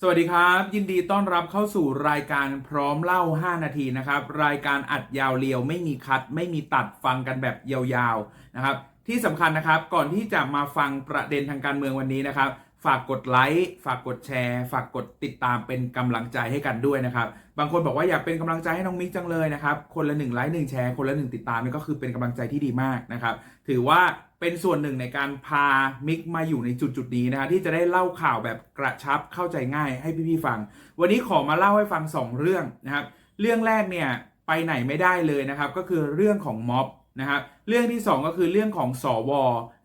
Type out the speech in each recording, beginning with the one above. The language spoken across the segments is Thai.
สวัสดีครับ ยินดีต้อนรับเข้าสู่รายการพร้อมเล่า 5 นาทีนะครับ รายการอัดยาวเรียวไม่มีคัด ไม่มีตัดฟังกันแบบยาวๆนะครับ ที่สำคัญนะครับก่อนที่จะมาฟังประเด็นทางการเมืองวันนี้นะครับ ฝากกดไลค์ฝากกดแชร์ ฝากกดติดตามเป็นกำลังใจให้กันด้วยนะครับ บางคนบอกว่าอยากเป็นกำลังใจให้น้องมิกจังเลยนะครับ คนละหนึ่งไลค์หนึ่งแชร์ คนละหนึ่งติดตามนี่ก็คือเป็นกำลังใจที่ดีมากนะครับ ถือว่าเป็นส่วนหนึ่งในการพามิกมาอยู่ในจุดจุดนี้นะฮะที่จะได้เล่าข่าวแบบกระชับเข้าใจง่ายให้พี่ๆฟัง วันนี้ขอมาเล่าให้ฟัง 2 เรื่องนะครับ เรื่องแรกเนี่ยไปไหนไม่ได้เลยนะครับ ก็คือเรื่องของม็อบนะครับเรื่องที่ 2 ก็คือเรื่องของสว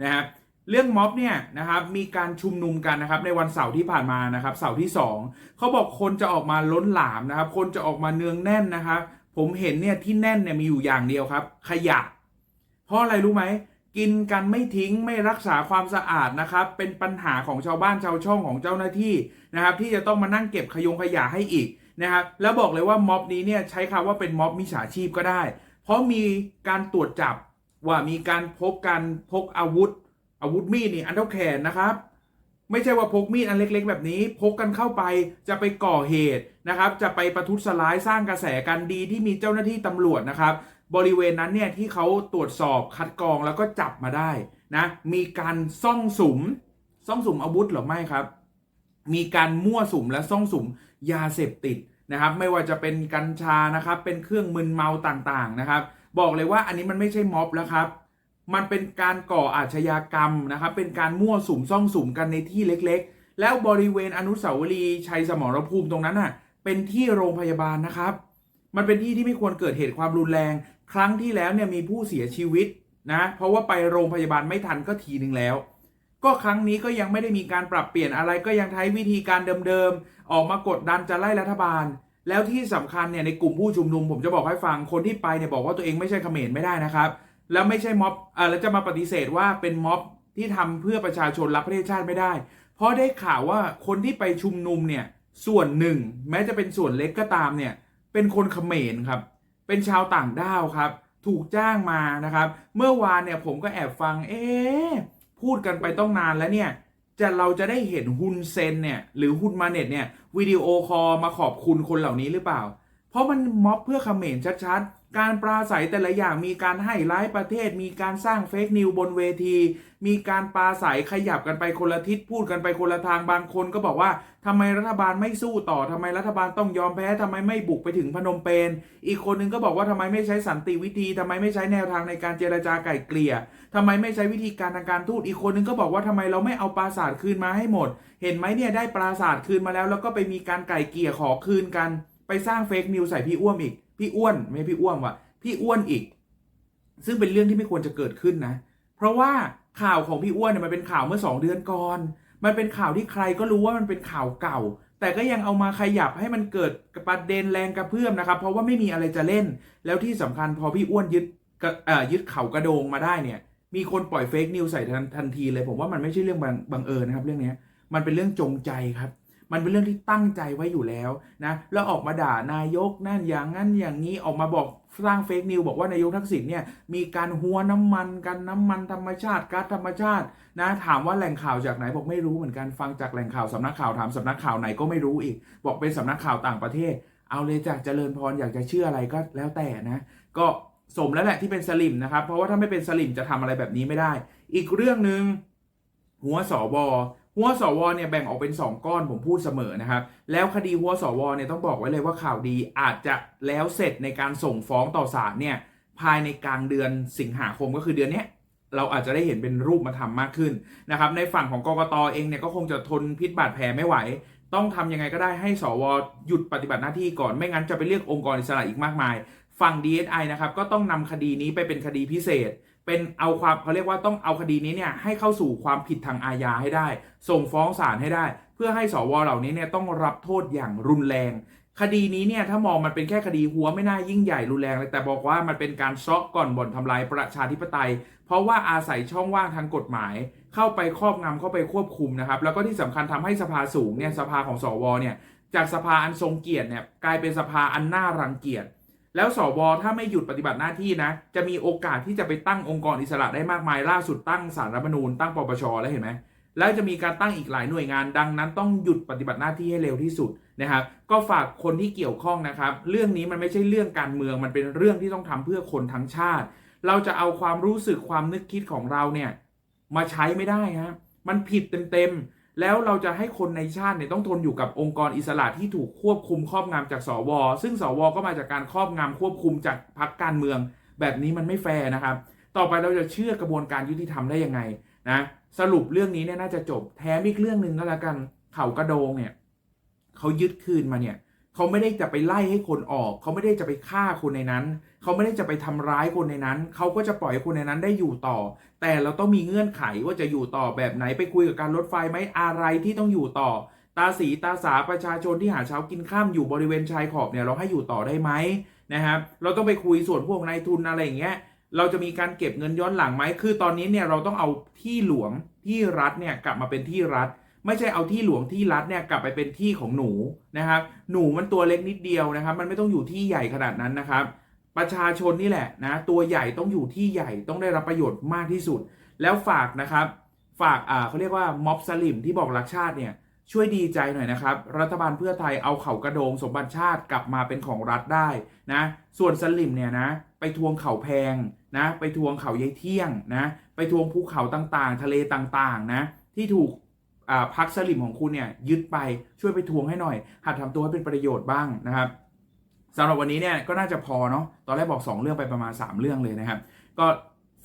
นะครับ เรื่องม็อบเนี่ยนะครับมีการชุมนุมกันนะครับในวันเสาร์ที่ผ่านมานะครับเสาร์ที่ 2เขาบอกคนจะออกมาล้นหลามนะครับ คนจะออกมาเนืองแน่นนะครับ ผมเห็นเนี่ยที่แน่นเนี่ยมีอยู่อย่างเดียวครับ ขยะ เพราะอะไรรู้ไหมกินกันไม่ทิ้งไม่รักษาความสะอาดนะครับ เป็นปัญหาของชาวบ้านชาวช่องของเจ้าหน้าที่นะครับ ที่จะต้องมานั่งเก็บขยงขยะให้อีกนะครับ แล้วบอกเลยว่าม็อบนี้เนี่ยใช้คำว่าเป็นม็อบมิจฉาชีพก็ได้ เพราะมีการตรวจจับว่ามีการพบการพกอาวุธ อาวุธมีดนี่อันเท่าแขนนะครับไม่ใช่ว่าพกมีดอันเล็กๆ แบบนี้ พกกันเข้าไปจะไปก่อเหตุนะครับ จะไปประทุษร้ายสร้างกระแสกันดีที่มีเจ้าหน้าที่ตำรวจนะครับ บริเวณนั้นเนี่ยที่เขาตรวจสอบคัดกรองแล้วก็จับมาได้นะมีการซ่องสุมซ่องสุมอาวุธหรือไม่ครับ มีการมั่วสุมและซ่องสุมยาเสพติดนะครับ ไม่ว่าจะเป็นกัญชานะครับ เป็นเครื่องมึนเมาต่างๆนะครับ บอกเลยว่าอันนี้มันไม่ใช่ม็อบแล้วครับ มันเป็นการก่ออาชญากรรมนะครับเป็นการมั่วสุมซ่องสุมกันในที่เล็กๆ แล้วบริเวณอนุสาวรีย์ชัยสมรภูมิตรงนั้นน่ะเป็นที่โรงพยาบาลนะครับ มันเป็นที่ที่ไม่ควรเกิดเหตุความรุนแรง ครั้งที่แล้วเนี่ยมีผู้เสียชีวิตนะเพราะว่าไปโรงพยาบาลไม่ทันก็ทีหนึ่งแล้ว ก็ครั้งนี้ก็ยังไม่ได้มีการปรับเปลี่ยนอะไรก็ยังใช้วิธีการเดิมๆออกมากดดันจะไล่รัฐบาล แล้วที่สำคัญเนี่ยในกลุ่มผู้ชุมนุมผมจะบอกให้ฟังคนที่ไปเนี่ยบอกว่าตัวเองไม่ใช่เขมรไม่ได้นะครับ แล้วไม่ใช่ม็อบเออแล้วจะมาปฏิเสธว่าเป็นม็อบที่ทำเพื่อประชาชนรักประเทศชาติไม่ได้ เพราะได้ข่าวว่าคนที่ไปชุมนุมเนี่ยส่วนหนึ่ง แม้จะเป็นส่วนเล็กก็ตามเนี่ยเป็นคนเขมรครับ เป็นชาวต่างด้าวครับ ถูกจ้างมานะครับ เมื่อวานเนี่ยผมก็แอบฟัง เอ๊พูดกันไปต้องนานแล้วเนี่ยจะเราจะได้เห็นฮุนเซนเนี่ยหรือฮุนมาเน็ตเนี่ยวิดีโอคอลมาขอบคุณคนเหล่านี้หรือเปล่า เพราะมันม็อบเพื่อเขมรชัดๆ การปราศัยแต่ละอย่างมีการให้ร้ายประเทศ มีการสร้างเฟกนิวบนเวที มีการปราศัยขยับกันไปคนละทิศพูดกันไปคนละทางบางคนก็บอกว่าทำไมรัฐบาลไม่สู้ต่อทำไมรัฐบาลต้องยอมแพ้ทำไมไม่บุกไปถึงพนมเปญอีกคนนึงก็บอกว่าทำไมไม่ใช้สันติวิธีทำไมไม่ใช้แนวทางในการเจรจาไก่เกลี่ยทำไมไม่ใช้วิธีการทางการทูตอีกคนนึงก็บอกว่าทำไมเราไม่เอาปราสาทคืนมาให้หมด เห็นไหมเนี่ยได้ปราสาทคืนมาแล้ว แล้วก็ไปมีการไก่เกลี่ยขอคืนกัน ไปสร้างเฟกนิวใส่พี่อ้วนอีก พี่อ้วนไม่พี่อ้วนว่ะพี่อ้วนอีก ซึ่งเป็นเรื่องที่ไม่ควรจะเกิดขึ้นนะ เพราะว่าข่าวของพี่อ้วนเนี่ยมันเป็นข่าวเมื่อสองเดือนก่อน มันเป็นข่าวที่ใครก็รู้ว่ามันเป็นข่าวเก่า แต่ก็ยังเอามาขยับให้มันเกิดประเด็นแรงกระเพื่อมนะครับ เพราะว่าไม่มีอะไรจะเล่น แล้วที่สำคัญพอพี่อ้วนยึดยึดเข่ากระโดงมาได้เนี่ย มีคนปล่อยเฟกนิวใส่ทันทีเลย ผมว่ามันไม่ใช่เรื่องบังบังเอิญนะครับ เรื่องนี้มันเป็นเรื่องจงใจครับ มันเป็นเรื่องที่ตั้งใจไว้อยู่แล้วนะแล้วออกมาด่านายกนั่นอย่างนั้นอย่างนี้ออกมาบอกสร้างเฟกนิวบอกว่านายกทักษิณเนี่ยมีการหัวน้ำมันกันน้ำมันธรรมชาติก๊าซธรรมชาตินะถามว่าแหล่งข่าวจากไหนบอกไม่รู้เหมือนกันฟังจากแหล่งข่าวสำนักข่าวถามสำนักข่าวไหนก็ไม่รู้อีก บอกเป็นสำนักข่าวต่างประเทศ เอาเลยจากเจริญพรอยากจะเชื่ออะไรก็แล้วแต่นะ ก็สมแล้วแหละที่เป็นสลิมนะครับ เพราะว่าถ้าไม่เป็นสลิมจะทำอะไรแบบนี้ไม่ได้ อีกเรื่องหนึ่งหัวสอบอ หัวสวเนี่ยแบ่งออกเป็น 2 ก้อนผมพูดเสมอนะครับ แล้วคดีหัวสวเนี่ยต้องบอกไว้เลยว่าข่าวดีอาจจะแล้วเสร็จในการส่งฟ้องต่อศาลเนี่ยภายในกลางเดือนสิงหาคมก็คือเดือนนี้เราอาจจะได้เห็นเป็นรูปมาทำมากขึ้นนะครับ ในฝั่งของกกตเองเนี่ยก็คงจะทนพิษบาดแผลไม่ไหว ต้องทำยังไงก็ได้ให้สวหยุดปฏิบัติหน้าที่ก่อนไม่งั้นจะไปเรียกองค์กรอิสระอีกมากมาย ฝั่ง DSI นะครับก็ต้องนำคดีนี้ไปเป็นคดีพิเศษ เป็นเอาความเขาเรียกว่าต้องเอาคดีนี้เนี่ยให้เข้าสู่ความผิดทางอาญาให้ได้ ส่งฟ้องศาลให้ได้ เพื่อให้สวเหล่านี้เนี่ยต้องรับโทษอย่างรุนแรง คดีนี้เนี่ยถ้ามองมันเป็นแค่คดีหัวไม่น่ายิ่งใหญ่รุนแรงเลยแต่บอกว่ามันเป็นการซอกก่อนบ่อนทำลายประชาธิปไตย เพราะว่าอาศัยช่องว่างทางกฎหมาย เข้าไปครอบงำเข้าไปควบคุมนะครับแล้วก็ที่สำคัญทำให้สภาสูงเนี่ยสภาของสวเนี่ยจากสภาอันทรงเกียรติเนี่ยกลายเป็นสภาอันน่ารังเกียจ แล้วสวถ้าไม่หยุดปฏิบัติหน้าที่นะ จะมีโอกาสที่จะไปตั้งองค์กรอิสระได้มากมายล่าสุดตั้งสารรัฐธรรมนูญตั้งปปชแล้วเห็นไหมแล้วจะมีการตั้งอีกหลายหน่วยงาน ดังนั้นต้องหยุดปฏิบัติหน้าที่ให้เร็วที่สุดนะครับก็ฝากคนที่เกี่ยวข้องนะครับ เรื่องนี้มันไม่ใช่เรื่องการเมืองมันเป็นเรื่องที่ต้องทำเพื่อคนทั้งชาติ เราจะเอาความรู้สึกความนึกคิดของเราเนี่ยมาใช้ไม่ได้ฮะมันผิดเต็มๆ แล้วเราจะให้คนในชาติเนี่ยต้องทนอยู่กับองค์กรอิสระที่ถูกควบคุมครอบงำจากสว ซึ่งสว ก็มาจากการครอบงำควบคุมจากพรรคการเมือง แบบนี้มันไม่แฟร์นะครับ ต่อไปเราจะเชื่อกระบวนการยุติธรรมได้ยังไงนะ สรุปเรื่องนี้เนี่ยน่าจะจบ แถมอีกเรื่องหนึ่งก็แล้วกัน เขากระโดงเนี่ยเขายึดคืนมาเนี่ย เขาไม่ได้จะไปไล่ให้คนออก เขาไม่ได้จะไปฆ่าคนในนั้น เขาไม่ได้จะไปทำร้ายคนในนั้น เขาก็จะปล่อยคนในนั้นได้อยู่ต่อ แต่เราต้องมีเงื่อนไขว่าจะอยู่ต่อแบบไหนไปคุยกับการรถไฟไหมอะไรที่ต้องอยู่ต่อ ตาสีตาสาประชาชนที่หาเช้ากินข้ามอยู่บริเวณชายขอบเนี่ยเราให้อยู่ต่อได้ไหมนะครับ เราต้องไปคุยส่วนพวกนายทุนอะไรอย่างเงี้ย เราจะมีการเก็บเงินย้อนหลังไหมคือตอนนี้เนี่ยเราต้องเอาที่หลวงที่รัฐเนี่ยกลับมาเป็นที่รัฐ ไม่ใช่เอาที่หลวงที่รัฐเนี่ยกลับไปเป็นที่ของหนูนะครับ หนูมันตัวเล็กนิดเดียวนะครับ มันไม่ต้องอยู่ที่ใหญ่ขนาดนั้นนะครับ ประชาชนนี่แหละนะตัวใหญ่ต้องอยู่ที่ใหญ่ต้องได้รับประโยชน์มากที่สุด แล้วฝากนะครับ ฝากอ่าเขาเรียกว่าม็อบสลิมที่บอกรักชาติเนี่ยช่วยดีใจหน่อยนะครับ รัฐบาลเพื่อไทยเอาเขากระโดงสมบัติชาติกลับมาเป็นของรัฐได้นะส่วนสลิมเนี่ยนะไปทวงเขาแพงนะไปทวงเขายายเที่ยงนะไปทวงภูเขาต่างๆ ทะเลต่างๆนะที่ถูก พักสลิมของคุณเนี่ยยึดไปช่วยไปทวงให้หน่อย หัดทำตัวให้เป็นประโยชน์บ้างนะครับสำหรับวันนี้เนี่ยก็น่าจะพอเนาะตอนแรกบอก 2 เรื่องไปประมาณ 3 เรื่องเลยนะครับ ก็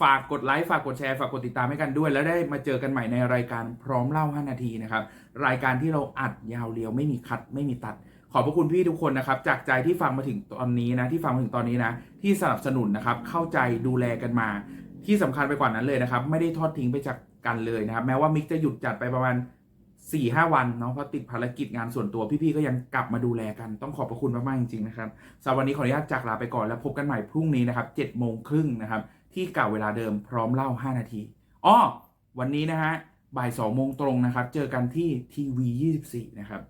ฝากกดไลค์ฝากกดแชร์ฝากกดติดตามให้กันด้วย แล้วได้มาเจอกันใหม่ในรายการพร้อมเล่า 5 นาทีนะครับรายการที่เราอัดยาวเรียวไม่มีคัดไม่มีตัด ขอบพระคุณพี่ทุกคนนะครับจากใจที่ฟังมาถึงตอนนี้นะที่ฟังมาถึงตอนนี้นะที่สนับสนุนนะครับเข้าใจดูแลกันมา ที่สำคัญไปกว่านั้นเลยนะครับ ไม่ได้ทอดทิ้งไปจากกันเลยนะครับ แม้ว่ามิกจะหยุดจัดไปประมาณ4ี่ห้าวันเนาะเพราะติดภารกิจงานส่วนตัวพี่ๆก็ยังกลับมาดูแลกันต้องขอบพระคุณมากๆจริงๆนะครับสำหรับวันนี้ขออนุญาตจากลาไปก่อนแล้วพบกันใหม่พรุ่งนี้นะครับเจ็ดโมงครึ่งนะครับ ที่เก่าเวลาเดิมพร้อมเล่า 5 นาทีอ้อวันนี้นะฮะบ่าย2โมงตรงนะครับ เจอกันที่ทีวี24นะครับ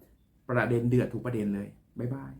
ประเด็นเดือดทุกประเด็นเลยบ๊ายบาย